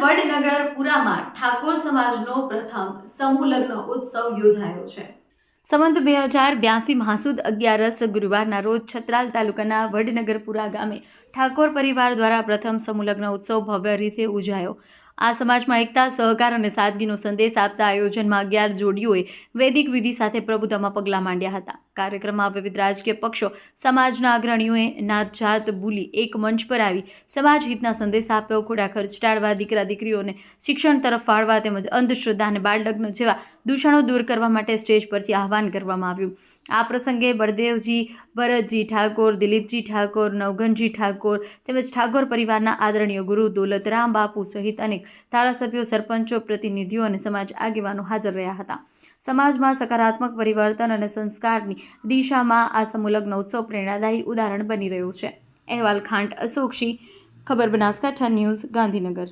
છત્રાલ વડનગર પુરામાં ઠાકોર સમાજનો પ્રથમ સમૂહ લગ્ન ઉત્સવ યોજાયો છે. સંવંત બે હજાર બ્યાસી મહાસુદ અગિયારસ ગુરુવારના રોજ છત્રાલ તાલુકાના વડનગરપુરા ગામે ઠાકોર પરિવાર દ્વારા પ્રથમ સમૂહ ઉત્સવ ભવ્ય રીતે ઉજાયો. આ સમાજમાં એકતા, સહકાર અને સાદગીનો સંદેશ આપતા આયોજનમાં અગિયાર જોડીઓએ વૈદિક વિધિ સાથે પ્રભુતામાં પગલાં માંડ્યા હતા. કાર્યક્રમમાં વિવિધ રાજકીય પક્ષો સમાજના અગ્રણીઓએ નાત જાત ભૂલી એક મંચ પર આવી સમાજ હિતના સંદેશ આપ્યો. ખોટા ખર્ચ ટાળવા દીકરા દીકરીઓને શિક્ષણ તરફ વાળવા તેમજ અંધશ્રદ્ધા અને બાળલગ્ન જેવા દૂષણો દૂર કરવા માટે સ્ટેજ પરથી આહવાન કરવામાં આવ્યું. આ પ્રસંગે બળદેવજી ભરતજી ઠાકોર, દિલીપજી ઠાકોર નવઘનજી ઠાકોર તેમજ ઠાકોર પરિવારના આદરણીય ગુરુ દોલતરામ બાપુ સહિત અનેક ધારાસભ્યો, સરપંચો, પ્રતિનિધિઓ અને સમાજ આગેવાનો હાજર રહ્યા હતા. સમાજમાં સકારાત્મક પરિવર્તન અને સંસ્કારની દિશામાં આ સમૂહલગ્ન ઉત્સવ પ્રેરણાદાયી ઉદાહરણ બની રહ્યું છે. અહેવાલ ખાંટ અશોકશી, ખબર બનાસકાંઠા ન્યૂઝ, ગાંધીનગર.